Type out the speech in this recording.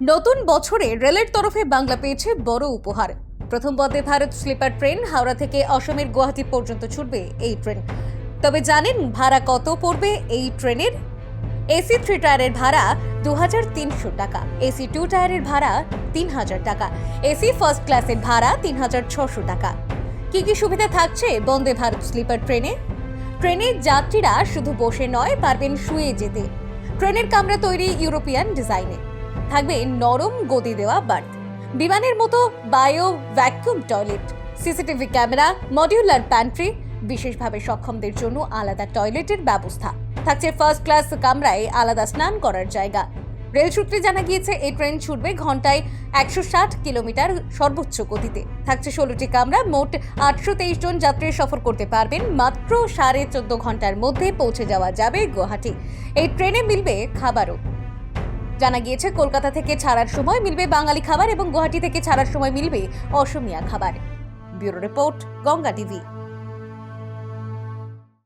নতুন বছরে রেলের তরফে বাংলা পেয়েছে বড় উপহার। প্রথম বন্দে ভারত স্লিপার ট্রেন, হাওড়া থেকে অসমের গুয়াহাটি পর্যন্ত ছুটবে এই ট্রেন। তবে জানেন ভাড়া কত পড়বে এই ট্রেনের? এসি থ্রি টায়ারের ভাড়া দু হাজার তিনশো টাকা। এসি টু টায়ারের ভাড়া তিন হাজার টাকা। এসি ফার্স্ট ক্লাসের ভাড়া তিন হাজার ছশো টাকা। কি কি সুবিধা থাকছে বন্দে ভারত স্লিপার ট্রেনে? ট্রেনের যাত্রীরা শুধু বসে নয়, পারবেন শুয়ে যেতে। ট্রেনের কামরা তৈরি ইউরোপিয়ান ডিজাইনে। থাকবে নরম গদি দেওয়া বার্থ। বিমানের মতো bio vacuum toilet, CCTV camera, modular pantry, বিশেষভাবে সক্ষমদের জন্য আলাদা টয়লেটের ব্যবস্থা। থাকছে ফার্স্ট ক্লাস কামরায় আলাদা স্নান করার জায়গা। রেল সূত্রে জানা গিয়েছে, এই ট্রেন ছুটবে ঘন্টায় একশো ষাট কিলোমিটার সর্বোচ্চ গতিতে। থাকছে ষোলোটি কামরা, মোট আটশো তেইশ জন যাত্রী সফর করতে পারবেন। মাত্র সাড়ে চোদ্দ ঘণ্টার মধ্যে পৌঁছে যাওয়া যাবে গুয়াহাটি। এই ট্রেনে মিলবে খাবারও। জানা গিয়েছে, কলকাতা থেকে ছাড়ার সময় মিলবে বাঙালি খাবার এবং গুয়াহাটি থেকে ছাড়ার সময় মিলবে অসমিয়া খাবার। Bureau report, Ganga TV.